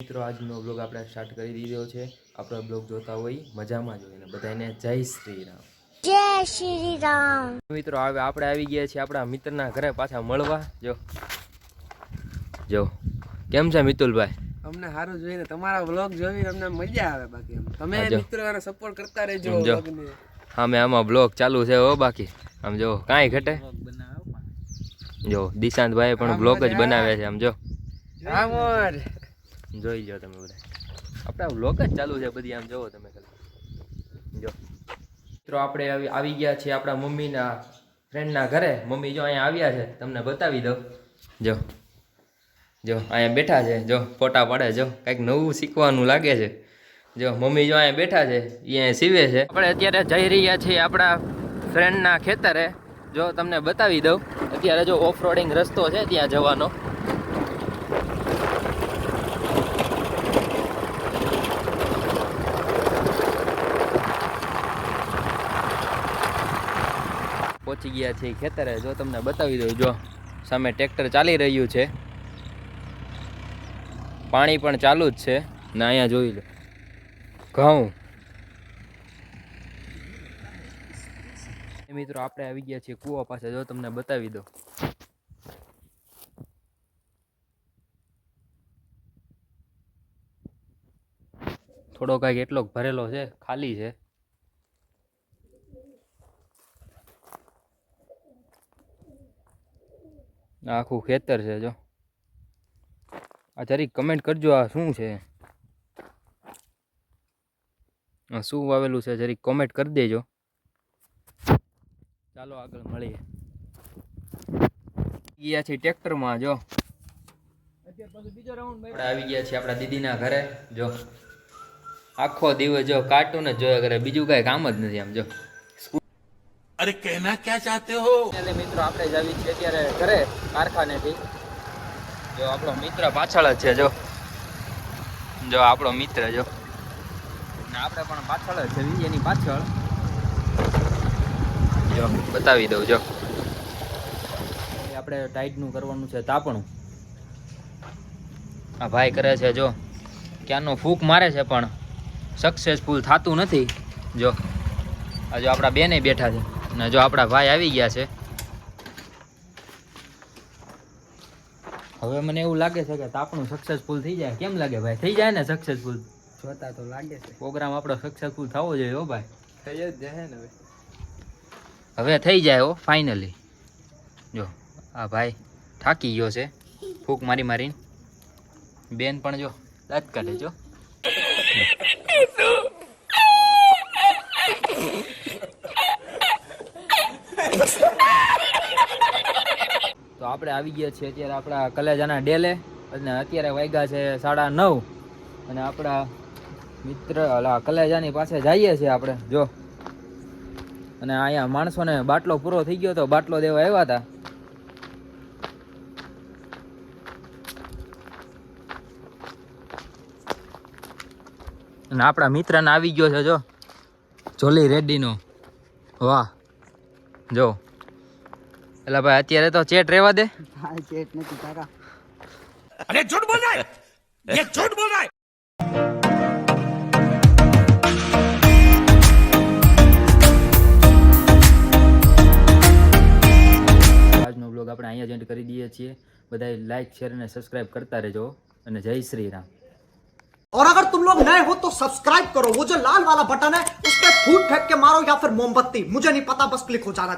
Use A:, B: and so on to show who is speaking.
A: મિત્રો આજનો બ્લોગ આપણે સ્ટાર્ટ કરી દીધો છે. આપણો બ્લોગ જોતા હોય મજામાં જોઈએ ને. બધાને જય શ્રી રામ
B: જય શ્રી રામ
A: મિત્રો હવે આપણે આવી ગયા છીએ આપણા મિત્રના ઘરે પાછા મળવા. જો. જો. કેમ છે મિતુલભાઈ?
C: અમને સારું જોઈને તમારા બ્લોગ જોઈને અમને મજા આવે બાકી. તમે. મિત્રોને સપોર્ટ કરતા રહેજો
A: જો. હા મેં આમાં બ્લોગ ચાલુ છે હો બાકી. આમ જો કાંઈ ઘટે? જો દિશાંતભાઈ પણ બ્લોગ જ બનાવે છે આમ જો.
C: હા મોર
A: જોઈ લો તમે બધા. આપણા લોક જ ચાલુ છે બધી, આમ જોવો તમે જો. મિત્રો, આપણે આવી ગયા છીએ આપણા મમ્મીના ફ્રેન્ડના ઘરે. મમ્મી જો અહીંયા આવ્યા છે, તમને બતાવી દઉં. જો. જો, અહીંયા બેઠા છે. જો, ફોટા પાડે જો, કંઈક નવું શીખવાનું લાગે છે. જો, મમ્મી જો અહીંયા બેઠા છે એ અહીંયા સીવે છે. આપણે અત્યારે જઈ રહ્યા છીએ આપણા ફ્રેન્ડના ખેતરે. જો, તમને બતાવી દઉં. અત્યારે જો ઓફ રોડિંગ રસ્તો છે ત્યાં જવાનો. પહોંચી ગયા છીએ ખેતરે. જો તમને બતાવી દઉં, જો સામે ટ્રેક્ટર ચાલી રહ્યું છે. પાણી પણ ચાલુ જ છે. ને અહીંયા જોઈ લો. ઘઉં. મિત્રો આપણે આવી ગયા છીએ કૂવા પાસે. જો તમને બતાવી દો થોડો કાંઈક એટલો ભરેલો છે, ખાલી છે. આખું ખેતર છે જો. આ જરીક કમેન્ટ કરજો આ શું છે. શું વાવેલું છે જરીક કોમેન્ટ કરી દેજો. ચાલો આગળ મળીએ. ગયા છે ટ્રેક્ટરમાં જો. આપણે આવી ગયા છીએ આપણા દીદીના ઘરે, જો. આખો દિવસ જો કાર્ટૂન જ જોયા કરે, બીજું કાંઈ કામ જ નથી આમ જો.
D: અરે કહેના ક્યાં ચાહતે હો?
A: એટલે મિત્રો આપણે જાવી છે અત્યારે ઘરે કારખાનેથી. જો આપણો મિત્ર પાછળ જ છે, જો. જો આપણો મિત્ર, જો. ને આપણે પણ પાછળ જ છે એની પાછળ. જો, બતાવી દઉં, જો. આપણે ટાઈટનું કરવાનું છે તાપણું. આ ભાઈ કરે છે, જો. ક્યાંનો ફૂંક મારે છે પણ સક્સેસફુલ થતું નથી, જો. આજે આપણા બેને બેઠા છે. ને જો આપણા ભાઈ આવી ગયા છે. હવે મને એવું લાગે છે કે તાપણું સક્સેસફુલ થઈ જાય. કેમ લાગે ભાઈ? થઈ જાય ને સક્સેસફુલ
C: જોતા તો લાગે છે.
A: પ્રોગ્રામ આપણો સક્સેસફુલ થવો જોઈએ હો ભાઈ.
C: થઈ જ જાય ને હવે.
A: હવે થઈ જાય હો ફાઇનલી જો આ ભાઈ થાકી ગયો છે. ફૂક મારી મારીને. બેન પણ જો દાંત કાઢે જો તો આપણે આવી ગયા છીએ અત્યારે આપણા કલેજાના ડેલે. અને અત્યારે વાગ્યા છે સાડા નવ. અને આપણા મિત્ર કલેજાની પાસે જઈએ છીએ આપણે. જો. અને અહીંયા માણસોને બાટલો પૂરો થઈ ગયો તો બાટલો દેવા આવ્યા હતા. અને આપણા મિત્રને આવી ગયો છે, જો. જોલી રેડ્ડીનો. વાહ. જો એટલે ભાઈ અત્યારે તો ચેટ રહેવા દે
C: હા ચેટ નથી કાકા
D: अरे झूठ बोल रहा है ये झूठ बोल रहा है
A: આજનો બ્લોગ આપણે અહીંયા જ એન્ડ કરી દઈએ છીએ બધાએ લાઈક શેર અને સબસ્ક્રાઇબ કરતા રહેજો અને જય શ્રી રામ
E: और अगर तुम लोग नए हो तो सब्सक्राइब करो वो जो लाल वाला बटन है उस पर फूट फेंक के मारो या फिर मोमबत्ती मुझे नहीं पता बस क्लिक हो जाना